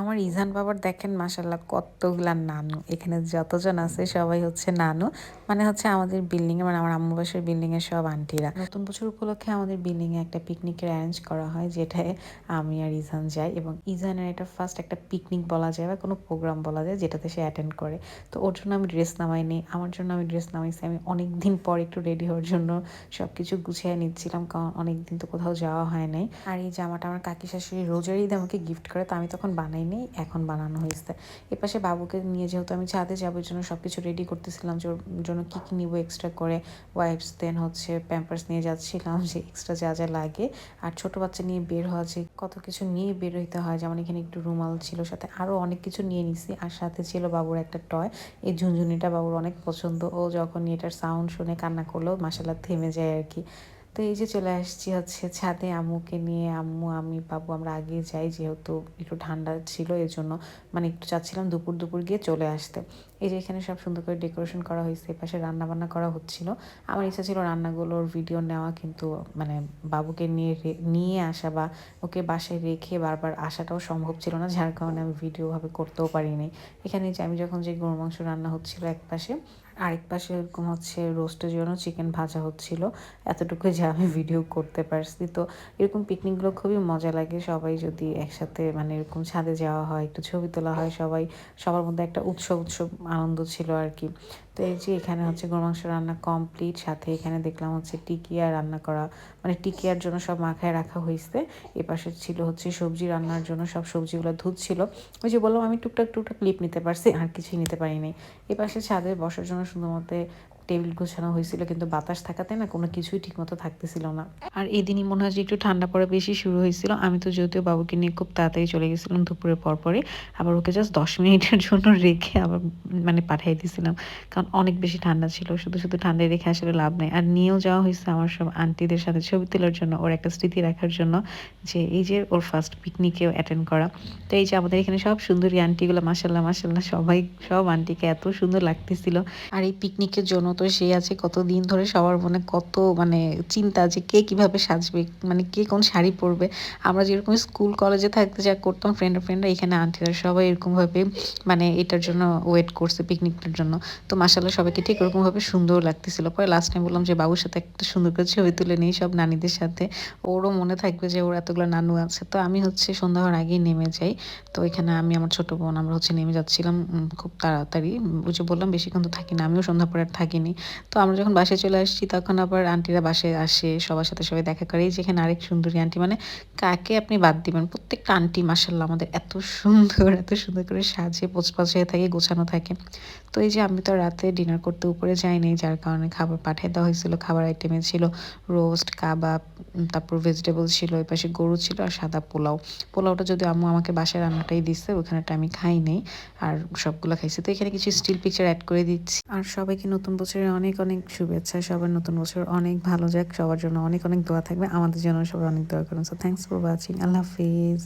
আমার ইজান বাবার দেখেন মাসাল্লাহ কতগুলা নানু। এখানে যতজন আছে সবাই হচ্ছে নানু। মানে হচ্ছে আমাদের বিল্ডিং মানে আমার আম্মু বাসার বিল্ডিং এর সব আন্টিরা। নতুন বছর উপলক্ষে আমাদের বিল্ডিং এ একটা পিকনিকের অ্যারেঞ্জ করা হয়, যেটায় আমি আর ইজান যাই এবং ইজানের এটা ফার্স্ট একটা পিকনিক বলা যায় বা কোনো প্রোগ্রাম বলা যায় যেটাতে সে অ্যাটেন্ড করে। তো ওর জন্য আমি ড্রেস নামাই নামাইনি আমার জন্য আমি ড্রেস নামাইছি। আমি অনেক দিন পর একটু রেডি হওয়ার জন্য সব কিছু গুছিয়ে নিচ্ছিলাম, কারণ অনেক দিন তো কোথাও যাওয়া হয় নাই। আর এই জামাটা আমার কাকি শাশুড়ি রোজার ঈদ আমাকে গিফট করে, তো আমি তখন বানাইনি এখন বানানো হয়েছে। এপাশে বাবুকে নিয়ে যেহেতু আমি ছাদে যাব জন্য সব কিছু রেডি করতেছিলাম যে ওর জন্য কী কী নিবো এক্সট্রা করে। ওয়াইপস দেন হচ্ছে প্যাম্পার্স নিয়ে যাচ্ছিলাম যে এক্সট্রা যা যা লাগে। আর ছোট বাচ্চা নিয়ে বের হওয়া যে কত কিছু নিয়ে বের হইতে হয়, যেমন এখানে একটু রুমাল ছিল, সাথে আরও অনেক কিছু নিয়ে নিছি। আর সাথে ছিল বাবুর একটা টয় এই ঝুনঝুনিটা বাবুর অনেক পছন্দ। ও যখন এটার সাউন্ড শুনে কান্না করল মাসাল্লাহ থেমে যায় আর কি। তো এই যে চলে আসছি হচ্ছে ছাদে আম্মুকে নিয়ে। আম্মু, আমি, বাবু আমরা আগে যাই যেহেতু একটু ঠান্ডা ছিল এই জন্য মানে একটু চাচ্ছিলাম দুপুর দুপুর গিয়ে চলে আসতে। এই যে এখানে সব সুন্দর করে ডেকোরেশন করা হয়েছে এপাশে রান্না বান্না করা হচ্ছিল। আমার ইচ্ছা ছিল রান্নাগুলোর ভিডিও নেওয়া, কিন্তু মানে বাবুকে নিয়ে নিয়ে আসা বা ওকে বাসায় রেখে বারবার আসাটাও সম্ভব ছিল না, যার কারণে আমি ভিডিওভাবে করতেও পারিনি। এখানে যে আমি যখন যে গরু মাংস রান্না হচ্ছিল এক পাশে আরেক পাশে এরকম হচ্ছে রোস্টের জন্য চিকেন ভাজা হচ্ছিল। এতটুকু যে আমি ভিডিও করতে পারছি। তো এরকম পিকনিকগুলো খুবই মজা লাগে। সবাই যদি একসাথে মানে এরকম ছাদে যাওয়া হয়, একটু ছবি তোলা হয়, সবাই সবার মধ্যে একটা উৎসব উৎসব আনন্দ ছিল আর কি। তো এই যে এখানে হচ্ছে গরু মাংস রান্না কমপ্লিট সাথে এখানে দেখলাম হচ্ছে টিকিয়া রান্না করা মানে টিকিয়ার জন্য সব মাখায় রাখা হয়েছে এপাশে ছিল হচ্ছে সবজি রান্নার জন্য সব সবজিগুলো ধুচ্ছিল। ওই যে বললাম আমি টুকটাক টুকটাক ক্লিপ নিতে পারছি, আর কিছুই নিতে পারিনি এপাশে ছাদে বসার জন্য সুন্দর টেবিল গোছানো হয়েছিল কিন্তু বাতাস থাকাতে না কোনো কিছুই ঠিকমতো থাকতেছিল না। আর এই দিনই মনে হয় যে একটু ঠান্ডা পড়া বেশি শুরু হয়েছিল। আমি তো যদিও বাবুকে নিয়ে খুব তাড়াতাড়ি চলে গেছিলাম দুপুরের পর পরে আবার ওকে জাস্ট দশ মিনিটের জন্য রেখে আবার মানে পাঠিয়ে দিয়েছিলাম। কারণ অনেক বেশি ঠান্ডা ছিল শুধু শুধু ঠান্ডায় রেখে আসলে লাভ নেই। আর নিয়েও যাওয়া হয়েছে আমার সব আন্টিদের সাথে ছবি তোলার জন্য ওর একটা স্মৃতি রাখার জন্য যে এই যে ওর ফার্স্ট পিকনিকেও অ্যাটেন্ড করা। তো এই যে আমাদের এখানে সব সুন্দরী আন্টিগুলো মাসাল্লাহ মাসাল্লাহ সবাই সব আন্টিকে এত সুন্দর লাগতেছিল। আর এই পিকনিকের জন্য তো সে আছে কত দিন ধরে সবার মনে কত মানে চিন্তা যে কে কীভাবে সাজবে মানে কে কোন শাড়ি পরবে। আমরা যেরকম স্কুল, কলেজে থাকতে যা করতাম ফ্রেন্ড ফ্রেন্ডরা এখানে আন্টিরা সবাই এরকমভাবে মানে এটার জন্য ওয়েট করছে পিকনিকটার জন্য। তো মাসাল্লাহ সবাইকে ঠিক ওরকমভাবে সুন্দর লাগতেছিল। পরে লাস্ট টাইম বললাম যে, বাবুর সাথে একটা সুন্দর করে ছবি তুলে নিই সব নানিদের সাথে। ওরও মনে থাকবে যে, ওর এতগুলো নানু আছে। তো আমি হচ্ছে সন্ধ্যা হওয়ার আগেই নেমে যাই। তো এখানে আমি আমার ছোট বোন, আমরা হচ্ছে নেমে যাচ্ছিলাম খুব তাড়াতাড়ি। বুঝে বললাম, বেশিক্ষণ তো থাকি না, আমিও সন্ধ্যা পরে আর থাকিনি তো আমরা যখন বাসায় চলে আসছি, তখন আবার আন্টিরা বাসায় আসে, সবার সাথে সবাই দেখা করে। যেখানে আরেক সুন্দরী আন্টি মানে কাকে আপনি বাদ দিবেন? প্রত্যেকটা আন্টি মাসাল্লাহ আমাদের এত সুন্দর এত সুন্দর করে সাজে পোচপাচ হয়ে থাকে, গোছানো থাকে। তো এই যে আমি তো রাতে ডিনার করতে উপরে যাইনি যার কারণে খাবার পাঠিয়ে দেওয়া হয়েছিল, খাবার আইটেমে ছিল রোস্ট কাবাব তারপর ভেজিটেবল ছিল, ওই পাশে গরু ছিল আর সাদা পোলাও। পোলাওটা যদি আম্মু আমাকে বাসায় রান্নাটাই দিচ্ছে ওখানেটা আমি খাই নেই, আর সবগুলো খাইছি। তো এখানে কিছু স্টিল পিকচার অ্যাড করে দিচ্ছি। আর সবাইকে নতুন বছরের অনেক অনেক শুভেচ্ছা, সবার নতুন বছর অনেক ভালো যাক, সবার জন্য অনেক অনেক দোয়া থাকবে, আমাদের জন্য সবার অনেক দোয়া করুন। সো থ্যাংকস ফর ওয়াচিং আল্লাহ হাফিজ।